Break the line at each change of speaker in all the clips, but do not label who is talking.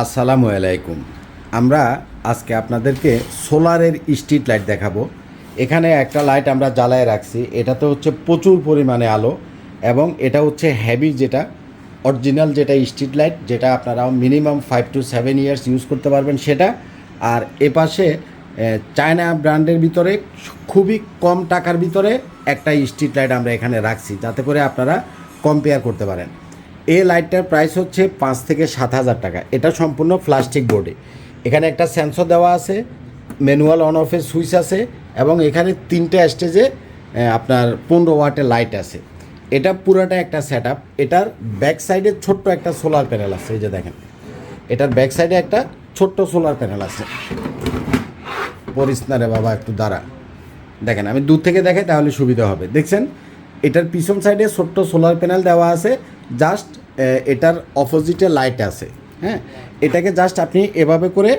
আসসালামু আলাইকুম। আমরা আজকে আপনাদেরকে সোলারের স্ট্রিট লাইট দেখাবো। এখানে একটা লাইট আমরা জ্বালায় রাখছি। এটাতে হচ্ছে প্রচুর পরিমাণে আলো এবং এটা হচ্ছে হ্যাভি যেটা অরিজিনাল যেটা স্ট্রিট লাইট, যেটা আপনারা minimum five to seven years use করতে পারবেন সেটা। আর এপাশে চায়না ব্র্যান্ডের ভিতরে খুবই কম টাকার ভিতরে একটা স্ট্রিট লাইট আমরা এখানে রাখছি, যাতে করে আপনারা কম্পেয়ার করতে পারেন। এই লাইটটার প্রাইস হচ্ছে পাঁচ থেকে সাত হাজার টাকা। এটা সম্পূর্ণ প্লাস্টিক বোর্ডে এখানে একটা সেন্সর দেওয়া আছে ম্যানুয়াল অন অফের সুইচ আছে এবং এখানে তিনটে স্টেজে আপনার পনেরো ওয়াটের লাইট আছে। এটা পুরোটা একটা সেট আপ এটার ব্যাক সাইডে ছোট্ট একটা সোলার প্যানেল আছে, এই যে দেখেন। এটার ব্যাক সাইডে একটা ছোট্ট সোলার প্যানেল আছে। পরিস রে বাবা, একটু দাঁড়া। দেখেন, আমি দূর থেকে দেখাই তাহলে সুবিধা হবে। দেখছেন? এটার পিছন সাইডে ছোট্ট সোলার প্যানেল দেওয়া আছে। জাস্ট এটার অপোজিটে লাইট আছে হ্যাঁ? এটাকে জাস্ট আপনি এভাবে করে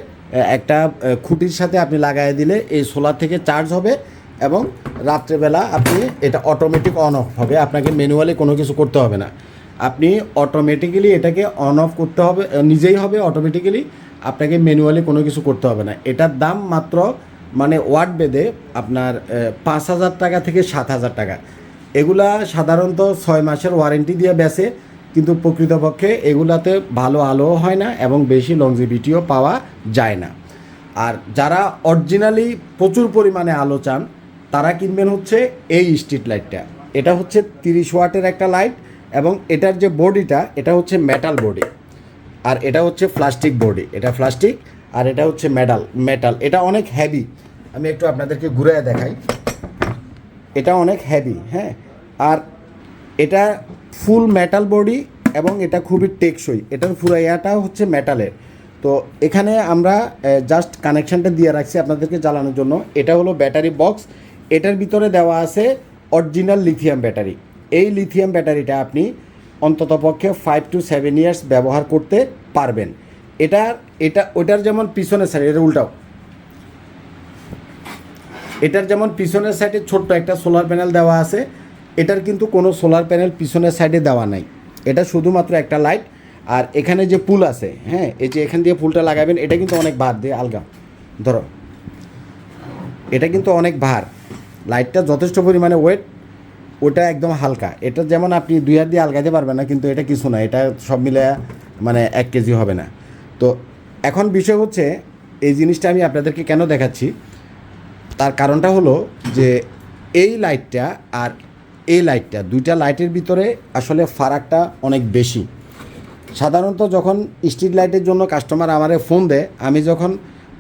একটা খুঁটির সাথে আপনি লাগাই দিলে এই সোলার থেকে চার্জ হবে এবং রাত্রেবেলা আপনি এটা অটোমেটিক অন অফ হবে। আপনাকে ম্যানুয়ালি কোনো কিছু করতে হবে না। আপনি অটোমেটিক্যালি এটাকে অন অফ করতে হবে নিজেই হবে অটোমেটিক্যালি আপনাকে ম্যানুয়ালি কোনো কিছু করতে হবে না। এটার দাম মাত্র মানে ওয়ার্ড বেদে আপনার পাঁচ হাজার টাকা থেকে সাত হাজার টাকা। এগুলা সাধারণত ছয় মাসের ওয়ারেন্টি দিয়ে বেচে, কিন্তু প্রকৃতপক্ষে এগুলাতে ভালো আলো হয় না এবং বেশি লংজিভিটিও পাওয়া যায় না। আর যারা অরিজিনালি প্রচুর পরিমাণে আলো চান, তারা কিনবেন হচ্ছে এই স্ট্রিট লাইটটা এটা হচ্ছে তিরিশ ওয়াটের একটা লাইট এবং এটার যে বডিটা এটা হচ্ছে মেটাল বডি আর এটা হচ্ছে প্লাস্টিক বডি এটা প্লাস্টিক আর এটা হচ্ছে মেটাল মেটাল এটা অনেক হ্যাভি আমি একটু আপনাদেরকে ঘুরে দেখাই। এটা অনেক হ্যাভি হ্যাঁ? আর এটা ফুল মেটাল বডি এবং এটা খুবই টেকসই। এটার পুরো ইয়াটা হচ্ছে মেটালের তো এখানে আমরা জাস্ট কানেকশানটা দিয়ে রাখছি আপনাদেরকে জ্বালানোর জন্য। এটা হলো ব্যাটারি বক্স এটার ভিতরে দেওয়া আছে অরিজিনাল লিথিয়াম ব্যাটারি এই লিথিয়াম ব্যাটারিটা আপনি অন্ততপক্ষে ফাইভ টু সেভেন ইয়ার্স ব্যবহার করতে পারবেন। এটার এটা ওটার যেমন পিছনের সাইড এটা উল্টাও। এটার যেমন পিছনের সাইডে ছোট্ট একটা সোলার প্যানেল দেওয়া আছে। এটার কিন্তু কোনো সোলার প্যানেল পিছনের সাইডে দেওয়া নাই। এটা শুধুমাত্র একটা লাইট আর এখানে যে পুল আছে হ্যাঁ এই যে এখান দিয়ে পুলটা লাগাবেন, এটা কিন্তু অনেক ভার দিয়ে আলগা। ধরো, এটা কিন্তু অনেক ভার। লাইটটা যথেষ্ট পরিমাণে ওয়েট ওটা একদম হালকা। এটা যেমন আপনি দুই হাত দিয়ে আলগাতে পারবেন না, কিন্তু এটা কিছু না, এটা সব মিলে মানে এক কেজি হবে না। তো এখন বিষয় হচ্ছে, এই জিনিসটা আমি আপনাদেরকে কেন দেখাচ্ছি? তার কারণটা হলো যে এই লাইটটা আর এই লাইটটা, দুইটা লাইটের ভিতরে আসলে ফারাকটা অনেক বেশি। সাধারণত যখন স্ট্রিট লাইটের জন্য কাস্টমার আমারে ফোন দেয়, আমি যখন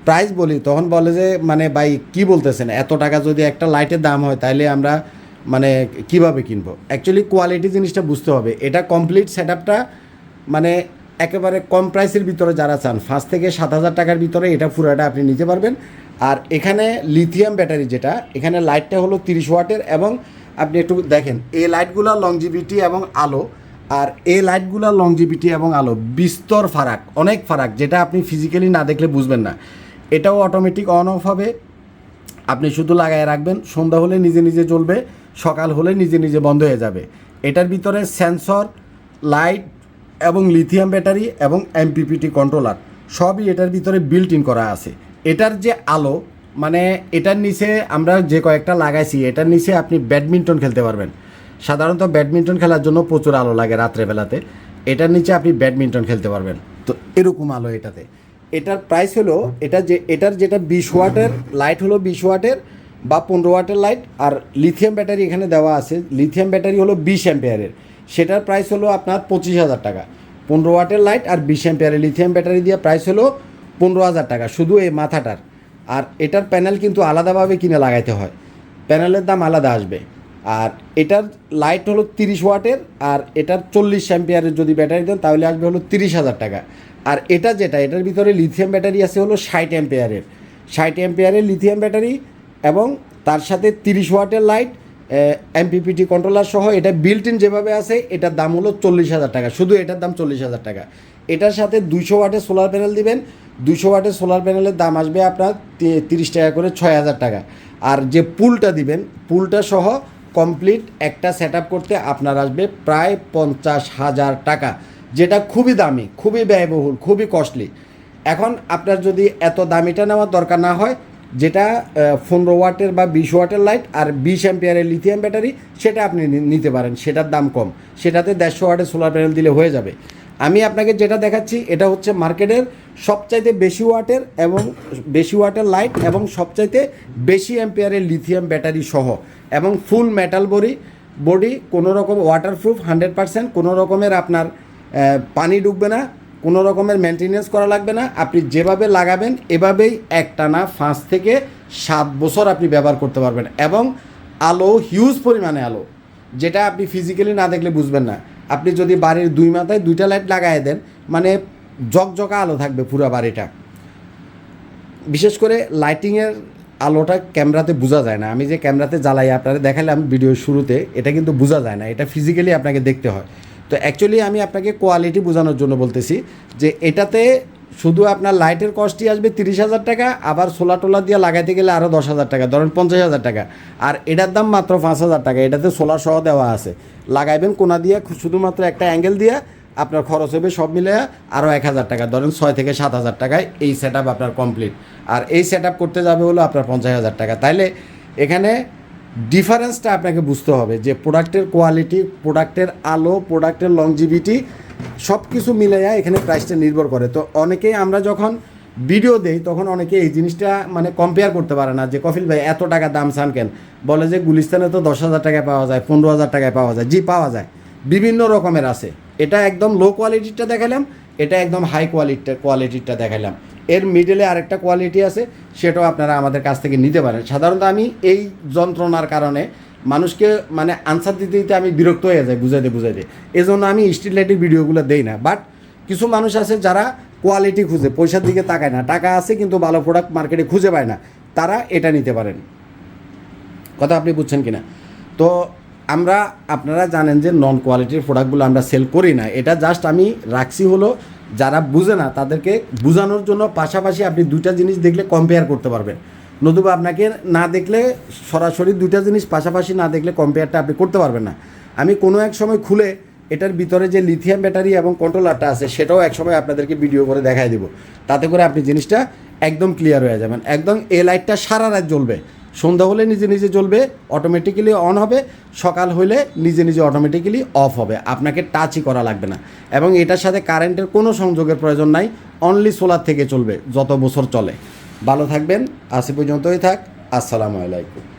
প্রাইস বলি, তখন বলে যে মানে ভাই, কি বলতেছেন? এত টাকা যদি একটা লাইটের দাম হয় তাহলে আমরা মানে কীভাবে কিনবো? অ্যাকচুয়ালি কোয়ালিটি জিনিসটা বুঝতে হবে। এটা কমপ্লিট সেট আপটা মানে একেবারে কম প্রাইসের ভিতরে যারা চান, পাঁচ থেকে সাত হাজার টাকার ভিতরে এটা পুরোটা আপনি নিতে পারবেন। আর এখানে লিথিয়াম ব্যাটারি যেটা, এখানে লাইটটা হলো তিরিশ ওয়াটের এবং আপনি একটু দেখেন এই লাইটগুলো লংজিভিটি এবং আলো, আর এই লাইটগুলো লংজিভিটি এবং আলো, বিস্তর ফারাক, অনেক ফারাক, যেটা আপনি ফিজিক্যালি না দেখলে বুঝবেন না। এটাও অটোমেটিক অন অফ হবে। আপনি শুধু লাগায় রাখবেন, সন্ধ্যা হলে নিজে নিজে চলবে সকাল হলে নিজে নিজে বন্ধ হয়ে যাবে। এটার ভিতরে সেন্সর লাইট এবং লিথিয়াম ব্যাটারি এবং এমপিপিটি কন্ট্রোলার সবই এটার ভিতরে বিল্ট ইন করা আছে। এটার যে আলো মানে এটার নিচে আমরা যে কয়েকটা লাগাইছি, এটার নিচে আপনি ব্যাডমিন্টন খেলতে পারবেন। সাধারণত ব্যাডমিন্টন খেলার জন্য প্রচুর আলো লাগে রাত্রেবেলাতে। এটার নিচে আপনি ব্যাডমিন্টন খেলতে পারবেন। তো এরকম আলো এটাতে। এটার প্রাইস হলো, এটা যে, এটার যেটা বিশ ওয়াটের লাইট হলো বিশ ওয়াটের বা পনেরো ওয়াটের লাইট আর লিথিয়াম ব্যাটারি এখানে দেওয়া আছে। লিথিয়াম ব্যাটারি হলো বিশ অ্যাম্পেয়ারের সেটার প্রাইস হলো আপনার পঁচিশ হাজার টাকা। পনেরো ওয়াটের লাইট আর বিশ অ্যাম্পেয়ারের লিথিয়াম ব্যাটারি দিয়ে প্রাইস হলো পনেরো হাজার টাকা। শুধু এই মাথাটার। আর এটার প্যানেল কিন্তু আলাদাভাবে কিনে লাগাইতে হয়। প্যানেলের দাম আলাদা আসবে। আর এটার লাইট হলো তিরিশ ওয়াটের, আর এটার চল্লিশ অ্যাম্পিয়ারের যদি ব্যাটারি দেন, তাহলে আসবে হলো তিরিশ হাজার টাকা। আর এটা যেটা, এটার ভিতরে লিথিয়াম ব্যাটারি আছে হলো ষাট অ্যাম্পিয়ারের ষাট অ্যাম্পিয়ারের লিথিয়াম ব্যাটারি এবং তার সাথে তিরিশ ওয়াটের লাইট এমপিপিটি কন্ট্রোলার সহ এটা বিল্ট ইন যেভাবে আছে, এটার দাম হলো চল্লিশ হাজার টাকা। শুধু এটার দাম চল্লিশ হাজার টাকা। এটার সাথে দুইশো ওয়াটের সোলার প্যানেল দিবেন দুইশো ওয়াটের সোলার প্যানেলের দাম আসবে আপনার তিরিশ টাকা করে ছয় হাজার টাকা। আর যে পুলটা দিবেন, পুলটা সহ কমপ্লিট একটা সেট করতে আপনার আসবে প্রায় পঞ্চাশ হাজার টাকা, যেটা খুবই দামি, খুবই ব্যয়বহুল, খুবই কস্টলি এখন আপনার যদি এত দামিটা নেওয়ার দরকার না হয়, যেটা পনেরো ওয়াটের বা বিশ ওয়াটের লাইট আর বিশ অ্যাম্পিয়ারের লিথিয়াম ব্যাটারি সেটা আপনি নিতে পারেন, সেটার দাম কম। সেটাতে দেড়শো ওয়াটের সোলার প্যানেল দিলে হয়ে যাবে। আমি আপনাকে যেটা দেখাচ্ছি, এটা হচ্ছে মার্কেটের সবচাইতে বেশি ওয়াটের এবং বেশি ওয়াটের লাইট এবং সবচাইতে বেশি অ্যাম্পিয়ারের লিথিয়াম ব্যাটারি সহ এবং ফুল মেটাল বডি বডি কোনো রকম ওয়াটারপ্রুফ হান্ড্রেড পার্সেন্ট কোনো রকমের আপনার পানি ডুববে না, কোনো রকমের মেনটেনেন্স করা লাগবে না। আপনি যেভাবে লাগাবেন, এভাবেই একটানা পাঁচ থেকে সাত বছর আপনি ব্যবহার করতে পারবেন এবং আলো হিউজ পরিমাণে আলো, যেটা আপনি ফিজিক্যালি না দেখলে বুঝবেন না। আপনি যদি বাড়ির দুই মাথায় দুইটা লাইট লাগাই দেন মানে জকজকা আলো থাকবে পুরো বাড়িটা। বিশেষ করে লাইটিংয়ের আলোটা ক্যামেরাতে বোঝা যায় না। আমি যে ক্যামেরাতে জ্বালাই, আপনারা দেখালাম ভিডিওর শুরুতে, এটা কিন্তু বোঝা যায় না, এটা ফিজিক্যালি আপনাকে দেখতে হয়। তো অ্যাকচুয়ালি আমি আপনাকে কোয়ালিটি বোঝানোর জন্য বলতেছি যে এটাতে শুধু আপনার লাইটের কস্টই আসবে তিরিশ হাজার টাকা, আবার সোলা টোলা দিয়ে লাগাইতে গেলে আরও দশ হাজার টাকা, ধরেন পঞ্চাশ হাজার টাকা। আর এটার দাম মাত্র পাঁচ হাজার টাকা, এটাতে সোলার সহ দেওয়া আছে। লাগাইবেন কোনা দিয়ে, শুধুমাত্র একটা অ্যাঙ্গেল দিয়ে আপনার খরচ হবে সব মিলে আরও এক হাজার টাকা, ধরেন ছয় থেকে সাত হাজার টাকায় এই সেট আপনার কমপ্লিট আর এই সেট করতে যাবে হলো আপনার পঞ্চাশ হাজার টাকা। তাইলে এখানে ডিফারেন্সটা আপনাকে বুঝতে হবে যে প্রোডাক্টের কোয়ালিটি প্রোডাক্টের আলো প্রোডাক্টের লংজিভিটি সব কিছু মিলাইয়া এখানে প্রাইসটা নির্ভর করে। তো অনেকেই আমরা যখন ভিডিও দেই, তখন অনেকে এই জিনিসটা মানে কম্পেয়ার করতে পারে না যে, কফিল ভাই, এত টাকা দাম চান কেন? বলে যে, গুলিস্তানে তো দশ হাজার টাকায় পাওয়া যায়, পনেরো হাজার টাকায় পাওয়া যায়। জি, পাওয়া যায়। বিভিন্ন রকমের আছে। এটা একদম লো কোয়ালিটিরটা দেখালাম এটা একদম হাই কোয়ালিটির কোয়ালিটিরটা দেখালাম এর মিডলে আরেকটা কোয়ালিটি আছে, সেটাও আপনারা আমাদের কাছ থেকে নিতে পারেন। সাধারণত আমি এই যন্ত্রণার কারণে মানুষকে মানে আনসার দিতে দিতে আমি বিরক্ত হয়ে যাই, বুঝাইতে বুঝাইতে। এই জন্য আমি স্ট্রিট লাইটের ভিডিওগুলো দেই না। বাট কিছু মানুষ আছে যারা কোয়ালিটি খুঁজে, পয়সার দিকে তাকায় না। টাকা আছে কিন্তু ভালো প্রোডাক্ট মার্কেটে খুঁজে পায় না। তারা এটা নিতে পারেন। কথা আপনি বুঝছেন কিনা? তো আমরা, আপনারা জানেন যে নন কোয়ালিটির প্রোডাক্টগুলো আমরা সেল করি না। এটা জাস্ট আমি রাখছি হলো যারা বুঝে না, তাদেরকে বোঝানোর জন্য পাশাপাশি আপনি দুইটা জিনিস দেখলে কম্পেয়ার করতে পারবেন। নতুবা আপনাকে না দেখলে সরাসরি দুইটা জিনিস পাশাপাশি না দেখলে কম্পেয়ারটা আপনি করতে পারবেন না। আমি কোনো এক সময় খুলে এটার ভিতরে যে লিথিয়াম ব্যাটারি এবং কন্ট্রোলারটা আছে, সেটাও এক সময় আপনাদেরকে ভিডিও করে দেখাই দেবো। তাতে করে আপনি জিনিসটা একদম ক্লিয়ার হয়ে যাবেন। একদম এ লাইটটা সারা রাত জ্বলবে। সন্ধ্যা হলে নিজে নিজে জ্বলবে অটোমেটিক্যালি অন হবে, সকাল হলে নিজে নিজে অটোমেটিক্যালি অফ হবে। আপনাকে টাচই করা লাগবে না। এবং এটার সাথে কারেন্টের কোনো সংযোগের প্রয়োজন নাই অনলি সোলার থেকে চলবে, যত বছর চলে। ভালো থাকবেন আজ পর্যন্তই থাক আসসালামু আলাইকুম।